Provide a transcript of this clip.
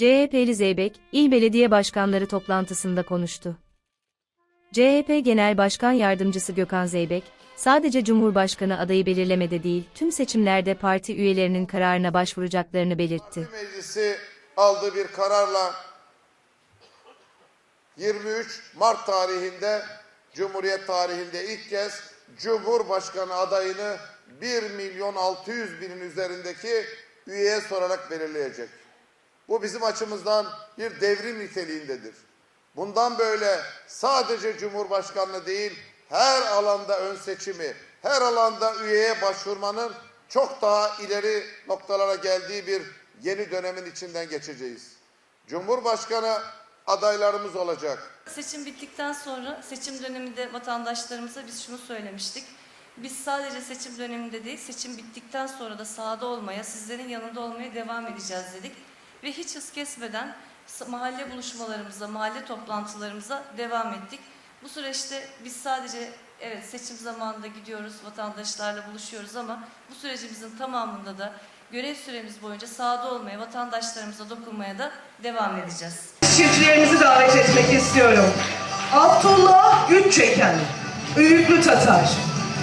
CHP'li Zeybek, İl Belediye Başkanları toplantısında konuştu. CHP Genel Başkan Yardımcısı Gökhan Zeybek, sadece Cumhurbaşkanı adayı belirlemede değil, tüm seçimlerde parti üyelerinin kararına başvuracaklarını belirtti. Meclisi aldığı bir kararla 23 Mart tarihinde Cumhuriyet tarihinde ilk kez Cumhurbaşkanı adayını 1 milyon 600 binin üzerindeki üyeye sorarak belirleyecek. Bu bizim açımızdan bir devrim niteliğindedir. Bundan böyle sadece Cumhurbaşkanlığı değil her alanda ön seçimi, her alanda üyeye başvurmanın çok daha ileri noktalara geldiği bir yeni dönemin içinden geçeceğiz. Cumhurbaşkanı adaylarımız olacak. Seçim bittikten sonra seçim döneminde vatandaşlarımıza biz şunu söylemiştik. Biz sadece seçim döneminde değil, seçim bittikten sonra da sahada olmaya, sizlerin yanında olmaya devam edeceğiz dedik. Ve hiç hız kesmeden mahalle buluşmalarımıza, mahalle toplantılarımıza devam ettik. Bu süreçte biz sadece evet seçim zamanında gidiyoruz, vatandaşlarla buluşuyoruz ama bu sürecimizin tamamında da görev süremiz boyunca sahada olmaya, vatandaşlarımıza dokunmaya da devam edeceğiz. Çiftçilerimizi davet etmek istiyorum. Abdullah Güççeken, Üyüklü Tatar.